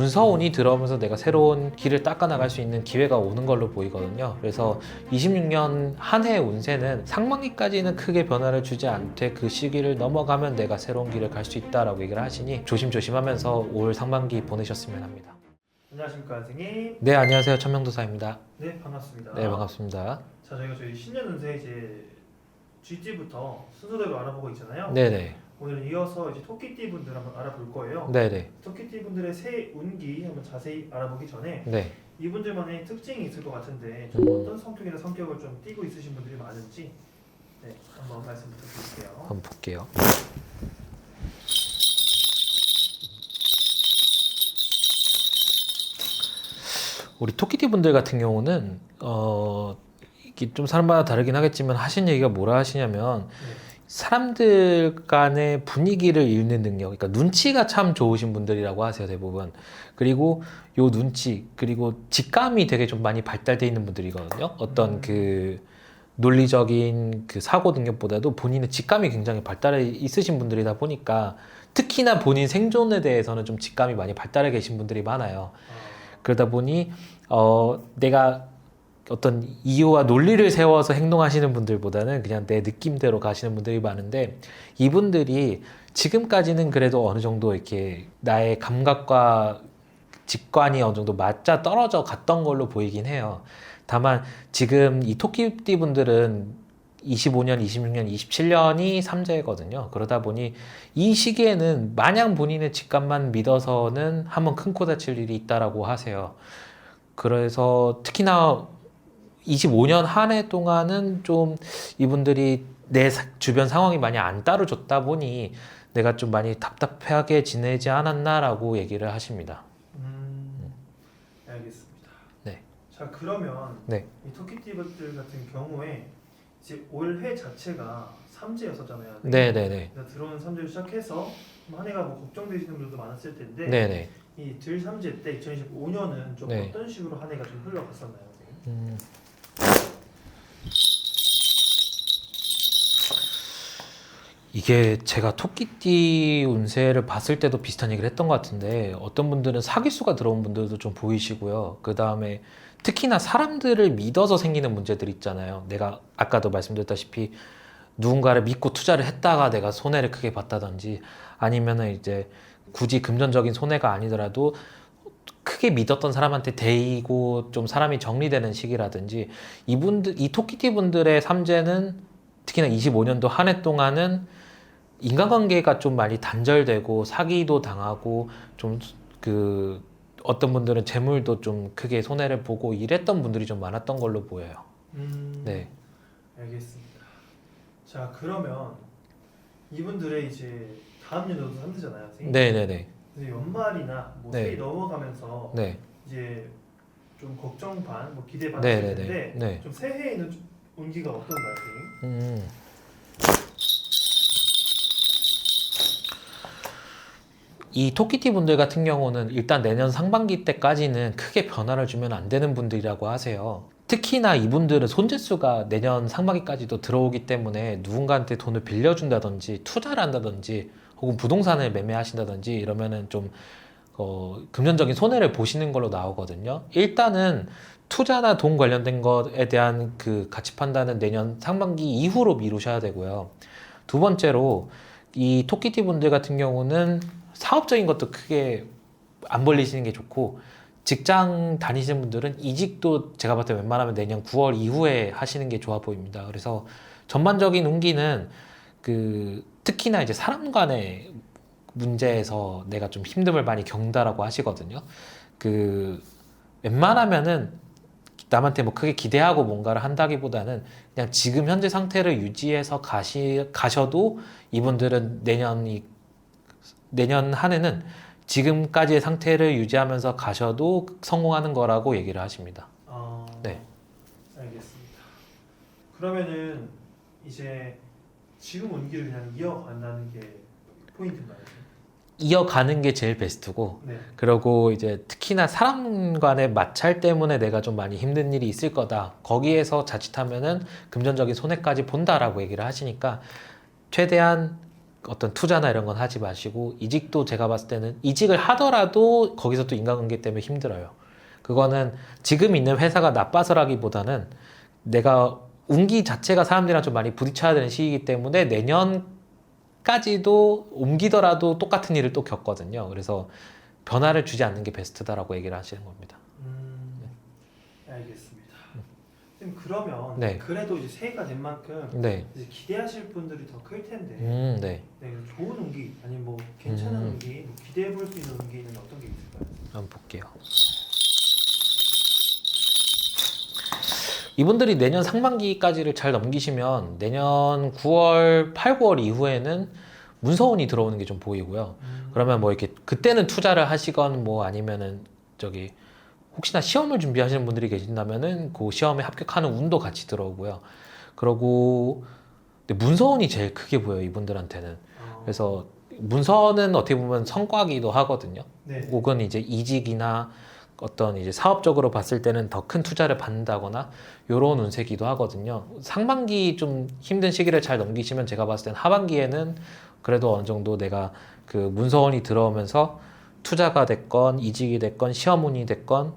문서운이 들어오면서 내가 새로운 길을 닦아 나갈 수 있는 기회가 오는 걸로 보이거든요. 그래서 26년 한해 운세는 상반기까지는 크게 변화를 주지 않되 그 시기를 넘어가면 내가 새로운 길을 갈 수 있다라고 얘기를 하시니 조심조심하면서 올 상반기 보내셨으면 합니다. 안녕하십니까 선생님. 네, 안녕하세요. 천명도사입니다. 네 반갑습니다. 네, 반갑습니다. 자 저희가 저희 신년 운세 이제 GT부터 순서대로 알아보고 있잖아요. 네네. 오늘은 이어서 이제 토끼띠 분들 한번 알아볼 거예요. 네네. 토끼띠 분들의 새 운기 한번 자세히 알아보기 전에 네. 이분들만의 특징이 있을 것 같은데 좀 음. 어떤 성격이나 성격을 좀 띠고 있으신 분들이 많은지 네 한번 말씀 부탁드릴게요. 한번 볼게요. 우리 토끼띠 분들 같은 경우는 어 이게 좀 사람마다 다르긴 하겠지만 하신 얘기가 뭐라 하시냐면 네. 사람들 간의 분위기를 읽는 능력, 그러니까 눈치가 참 좋으신 분들이라고 하세요 대부분. 그리고 요 눈치 그리고 직감이 되게 좀 많이 발달돼 있는 분들이거든요. 어떤 음. 그 논리적인 그 사고 능력보다도 본인의 직감이 굉장히 발달해 있으신 분들이다 보니까 특히나 본인 생존에 대해서는 좀 직감이 많이 발달해 계신 분들이 많아요. 아, 그러다 보니 어 내가 어떤 이유와 논리를 세워서 행동하시는 분들보다는 그냥 내 느낌대로 가시는 분들이 많은데 이분들이 지금까지는 그래도 어느 정도 이렇게 나의 감각과 직관이 어느 정도 맞자 떨어져 갔던 걸로 보이긴 해요. 다만 지금 이 토끼띠 분들은 25년, 26년, 27년이 삼재거든요. 그러다 보니 이 시기에는 마냥 본인의 직감만 믿어서는 한번 큰 코 다칠 일이 있다라고 하세요. 그래서 특히나 25년 한 해 동안은 좀 이분들이 내 사- 주변 상황이 많이 안 따라줬다 보니 내가 좀 많이 답답하게 지내지 않았나라고 얘기를 하십니다. 음, 알겠습니다. 네. 자 그러면 네. 이 토끼띠 분들 같은 경우에 이제 올해 자체가 삼재였었잖아요. 네네네. 그래서 들어오는 삼재를 시작해서 한 해가 뭐 걱정되시는 분들도 많았을 텐데 네네. 이 들 삼재 때 2025년은 좀 네. 어떤 식으로 한 해가 좀 흘러갔었나요? 음. 이게 제가 토끼띠 운세를 봤을 때도 비슷한 얘기를 했던 것 같은데 어떤 분들은 사기수가 들어온 분들도 좀 보이시고요. 그 다음에 특히나 사람들을 믿어서 생기는 문제들 있잖아요. 내가 아까도 말씀드렸다시피 누군가를 믿고 투자를 했다가 내가 손해를 크게 봤다든지 아니면은 이제 굳이 금전적인 손해가 아니더라도 크게 믿었던 사람한테 데이고 좀 사람이 정리되는 시기라든지 이분들 이 토끼띠 분들의 삼재는 특히나 25년도 한 해 동안은 인간관계가 좀 많이 단절되고 사기도 당하고 좀 그 어떤 분들은 재물도 좀 크게 손해를 보고 이랬던 분들이 좀 많았던 걸로 보여요. 음, 네. 알겠습니다. 자 그러면 이분들의 이제 다음 연도도 삼재잖아요, 선생님. 네, 네, 네. 근데 연말이나 뭐 네. 새해 넘어가면서 네. 이제 좀 걱정 반, 뭐 기대 반 네, 하실 네, 텐데 네. 네. 좀 새해에는 좀 운기가 어떤가요? 음. 이 토끼띠 분들 같은 경우는 일단 내년 상반기 때까지는 크게 변화를 주면 안 되는 분들이라고 하세요. 특히나 이분들은 손재수가 내년 상반기까지도 들어오기 때문에 누군가한테 돈을 빌려준다든지 투자를 한다든지 혹은 부동산을 매매하신다든지 이러면은 좀 어, 금전적인 손해를 보시는 걸로 나오거든요. 일단은 투자나 돈 관련된 것에 대한 그 가치 판단은 내년 상반기 이후로 미루셔야 되고요. 두 번째로 이 토끼띠 분들 같은 경우는 사업적인 것도 크게 안 벌리시는 게 좋고 직장 다니시는 분들은 이직도 제가 봤을 때 웬만하면 내년 9월 이후에 하시는 게 좋아 보입니다. 그래서 전반적인 운기는 그 특히나 이제 사람 간의 문제에서 내가 좀 힘듦을 많이 겪는다라고 하시거든요. 그 웬만하면은 남한테 뭐 크게 기대하고 뭔가를 한다기보다는 그냥 지금 현재 상태를 유지해서 가시 가셔도 이분들은 내년이 내년 한 해는 지금까지의 상태를 유지하면서 가셔도 성공하는 거라고 얘기를 하십니다. 아, 네. 알겠습니다. 그러면은 이제 지금 운기를 그냥 이어간다는 게 포인트인가요? 이어가는 게 제일 베스트고 네. 그리고 이제 특히나 사람 간의 마찰 때문에 내가 좀 많이 힘든 일이 있을 거다. 거기에서 자칫하면은 금전적인 손해까지 본다라고 얘기를 하시니까 최대한 어떤 투자나 이런 건 하지 마시고 이직도 제가 봤을 때는 이직을 하더라도 거기서 또 인간관계 때문에 힘들어요. 그거는 지금 있는 회사가 나빠서라기보다는 내가 운기 자체가 사람들이랑 좀 많이 부딪혀야 되는 시기이기 때문에 내년 까지도 옮기더라도 똑같은 일을 또 겪거든요. 그래서 변화를 주지 않는 게 베스트다라고 얘기를 하시는 겁니다. 음, 알겠습니다. 선생님 그러면 네. 그래도 이제 새해가 된 만큼 네. 이제 기대하실 분들이 더 클 텐데 음, 네. 네, 좋은 운기 아니면 뭐 괜찮은 음. 운기 뭐 기대해 볼 수 있는 운기는 어떤 게 있을까요? 한번 볼게요. 이분들이 내년 상반기까지를 잘 넘기시면 내년 9월, 8, 9월 이후에는 문서운이 들어오는 게 좀 보이고요. 음, 그러면 뭐 이렇게 그때는 투자를 하시건 뭐 아니면은 저기 혹시나 시험을 준비하시는 분들이 계신다면은 그 시험에 합격하는 운도 같이 들어오고요. 그러고 근데 문서운이 제일 크게 보여요 이분들한테는. 어, 그래서 문서는 어떻게 보면 성과기도 하거든요. 네. 혹은 이제 이직이나 어떤 이제 사업적으로 봤을 때는 더 큰 투자를 받는다거나 요런 운세기도 하거든요. 상반기 좀 힘든 시기를 잘 넘기시면 제가 봤을 땐 하반기에는 그래도 어느 정도 내가 그 문서원이 들어오면서 투자가 됐건 이직이 됐건 시험운이 됐건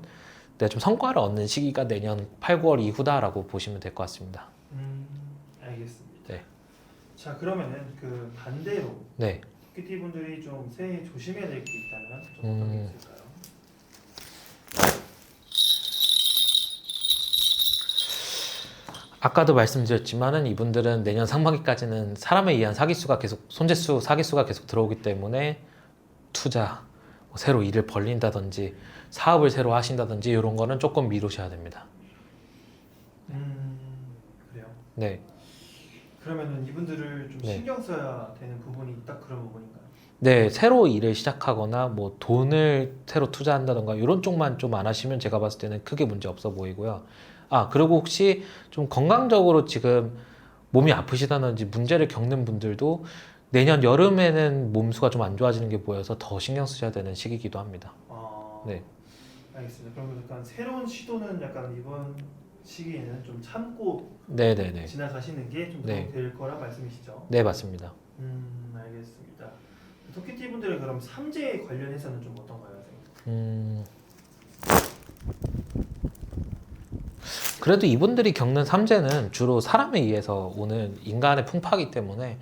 내가 좀 성과를 얻는 시기가 내년 8, 9월 이후다라고 보시면 될 것 같습니다. 음, 알겠습니다. 네. 자 그러면은 그 반대로 네. PT 분들이 좀 새해 조심해야 될 게 있다면 좀 어떤 게 음. 있을까요? 아까도 말씀드렸지만은 이분들은 내년 상반기까지는 사람에 의한 사기수가 계속 손재수 사기수가 계속 들어오기 때문에 투자 뭐 새로 일을 벌린다든지 사업을 새로 하신다든지 이런 거는 조금 미루셔야 됩니다. 음, 그래요. 네, 그러면은 이분들을 좀 네. 신경 써야 되는 부분이 딱 그런 부분인가요? 네 새로 일을 시작하거나 뭐 돈을 새로 투자한다던가 이런 쪽만 좀 안 하시면 제가 봤을 때는 크게 문제 없어 보이고요. 아 그리고 혹시 좀 건강적으로 지금 몸이 아프시다든지 문제를 겪는 분들도 내년 여름에는 몸수가 좀 안 좋아지는 게 보여서 더 신경 쓰셔야 되는 시기이기도 합니다. 아, 네. 알겠습니다. 그럼 약간 새로운 시도는 약간 이번 시기에는 좀 참고 네네네. 지나가시는 게좀 네. 될 거라 말씀이시죠? 네 맞습니다. 음, 알겠습니다. 토끼띠 분들의 그럼 삼재 관련해서는 좀 어떤가요, 선생님? 음. 그래도 이분들이 겪는 삼재는 주로 사람에 의해서 오는 인간의 풍파이기 때문에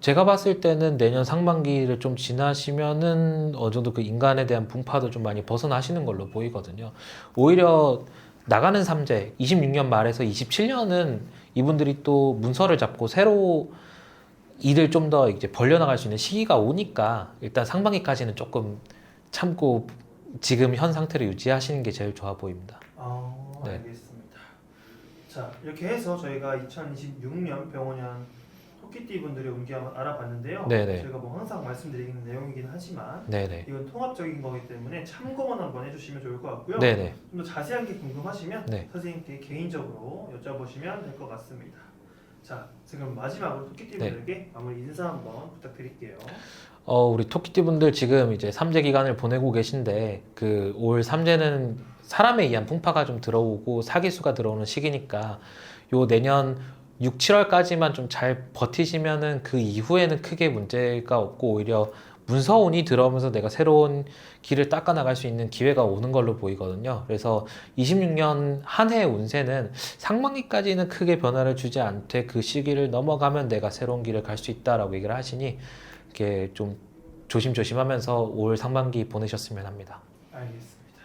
제가 봤을 때는 내년 상반기를 좀 지나시면은 어느 정도 그 인간에 대한 풍파도 좀 많이 벗어나시는 걸로 보이거든요. 오히려 나가는 삼재 26년 말에서 27년은 이분들이 또 문서를 잡고 새로 일을 좀 더 이제 벌려나갈 수 있는 시기가 오니까 일단 상반기까지는 조금 참고 지금 현 상태를 유지하시는 게 제일 좋아 보입니다. 아, 네. 알겠습니다. 자, 이렇게 해서 저희가 2026년 병원년 토끼띠 분들의 운기 한번 알아봤는데요. 네네. 저희가 뭐 항상 말씀드리는 내용이긴 하지만 네네. 이건 통합적인 거기 때문에 참고만 한번 해주시면 좋을 것 같고요. 네네. 좀 더 자세한 게 궁금하시면 네. 선생님께 개인적으로 여쭤보시면 될 것 같습니다. 자, 지금 마지막으로 토끼띠 네. 분들에게 마무리 인사 한번 부탁드릴게요. 어, 우리 토끼띠 분들 지금 이제 삼재 기간을 보내고 계신데 그 올 삼재는 사람에 의한 풍파가 좀 들어오고 사기수가 들어오는 시기니까 요 내년 6, 7월까지만 좀 잘 버티시면은 그 이후에는 크게 문제가 없고 오히려 문서운이 들어오면서 내가 새로운 길을 닦아 나갈 수 있는 기회가 오는 걸로 보이거든요. 그래서 26년 한해 운세는 상반기까지는 크게 변화를 주지 않되 그 시기를 넘어가면 내가 새로운 길을 갈 수 있다라고 얘기를 하시니 이렇게 좀 조심조심하면서 올 상반기 보내셨으면 합니다. 알겠습니다.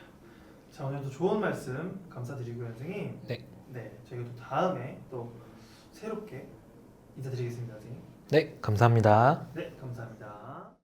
자, 오늘도 좋은 말씀 감사드리고요, 선생님. 네. 네, 저희가 또 다음에 또 새롭게 인사드리겠습니다, 선생님. 네, 감사합니다. 네, 감사합니다.